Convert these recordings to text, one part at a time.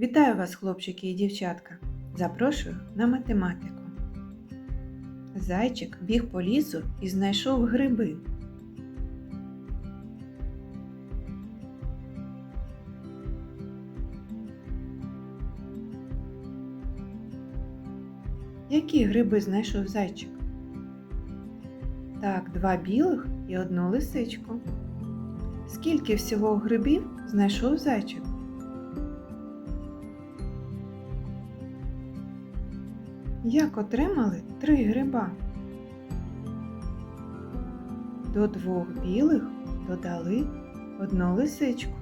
Вітаю вас, хлопчики і дівчатка! Запрошую на математику. Зайчик біг по лісу і знайшов гриби. Які гриби знайшов зайчик? Так, два білих і одну лисичку. Скільки всього грибів знайшов зайчик? Як отримали три гриба? До двох білих додали одну лисичку.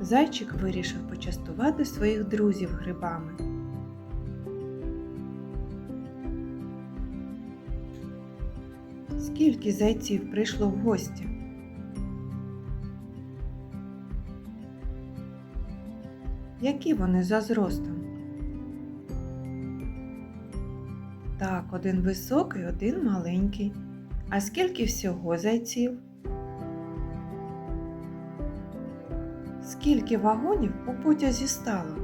Зайчик вирішив почастувати своїх друзів грибами. Скільки зайців прийшло в гості? Які вони за зростом? Так, один високий, один маленький. А скільки всього зайців? Скільки вагонів у потязі стало?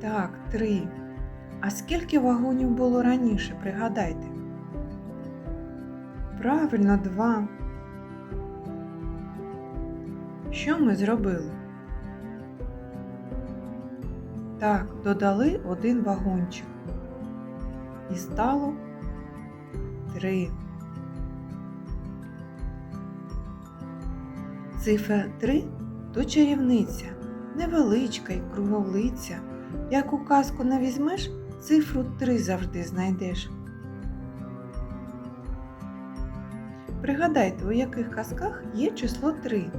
Так, три. А скільки вагонів було раніше, пригадайте? Правильно, два. Що ми зробили? Так, додали один вагончик. І стало три. Цифра 3 то чарівниця, невеличка й круглолиця. Як у казку не візьмеш, цифру 3 завжди знайдеш. Пригадайте, у яких казках є число 3.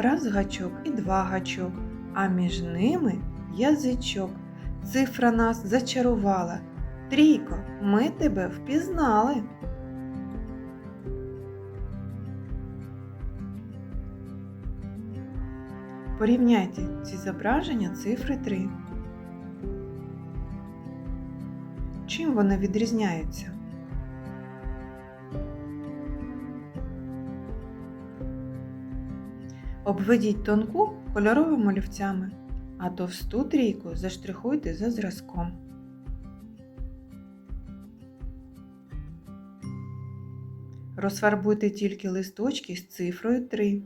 Раз гачок і два гачок, а між ними язичок. Цифра нас зачарувала. Трійко, ми тебе впізнали. Порівняйте ці зображення цифри 3. Чим вони відрізняються? Обведіть тонку кольоровими олівцями, а товсту трійку заштрихуйте за зразком. Розфарбуйте тільки листочки з цифрою 3.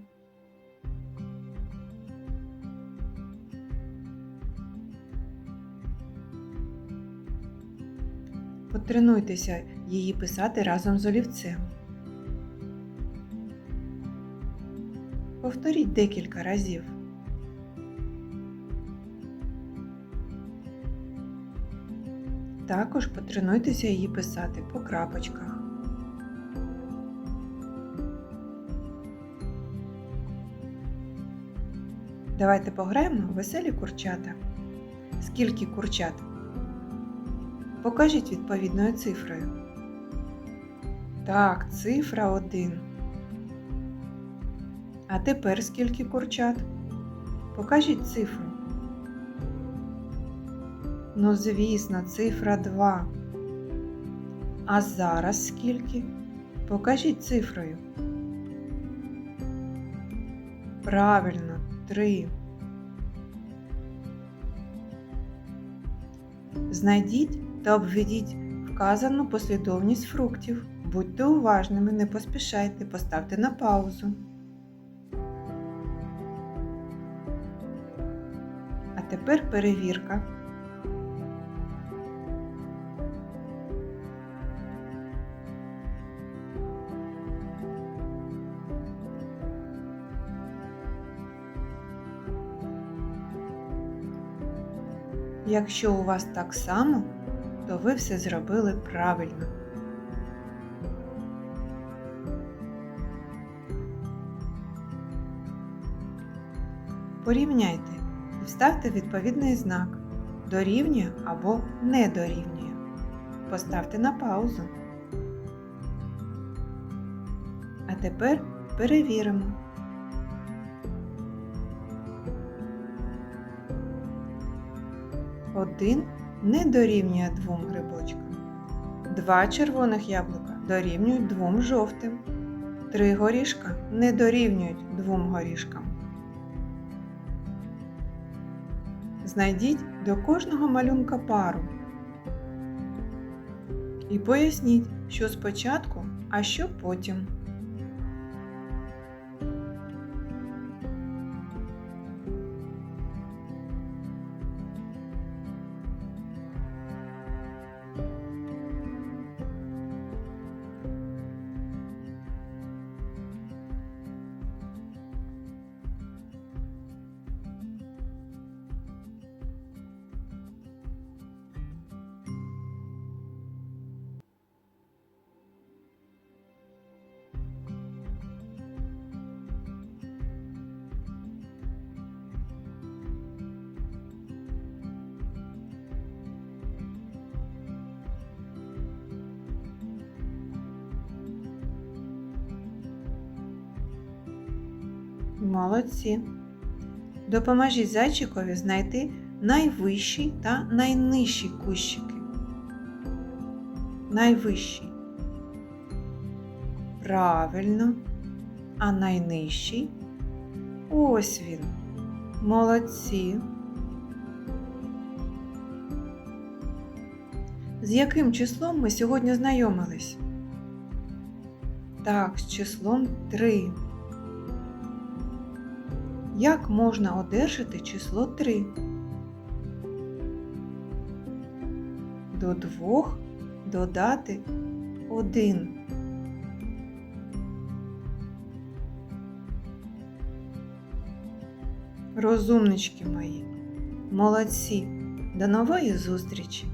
Потренуйтеся її писати разом з олівцем. Повторіть декілька разів. Також потренуйтеся її писати по крапочках. Давайте пограємо веселі курчата. Скільки курчат? Покажіть відповідною цифрою. Так, цифра 1. А тепер скільки курчат? Покажіть цифру. Ну, звісно, цифра 2. А зараз скільки? Покажіть цифрою. Правильно, 3. Знайдіть та обведіть вказану послідовність фруктів. Будьте уважними, не поспішайте, поставте на паузу. Тепер перевірка. Якщо у вас так само, то ви все зробили правильно. Порівняйте Вставте відповідний знак дорівнює або не дорівнює. Поставте на паузу. А тепер перевіримо. Один не дорівнює двом грибочкам. Два червоних яблука дорівнюють двом жовтим. Три горішка не дорівнюють двом горішкам. Знайдіть до кожного малюнка пару. І поясніть, що спочатку, а що потім. Молодці. Допоможіть зайчикові знайти найвищий та найнижчий кущики. Найвищий. Правильно. А найнижчий? Ось він. Молодці. З яким числом ми сьогодні знайомились? Так, з числом 3. Як можна одержати число 3? До двох додати 1. Розумнички мої, молодці, до нової зустрічі!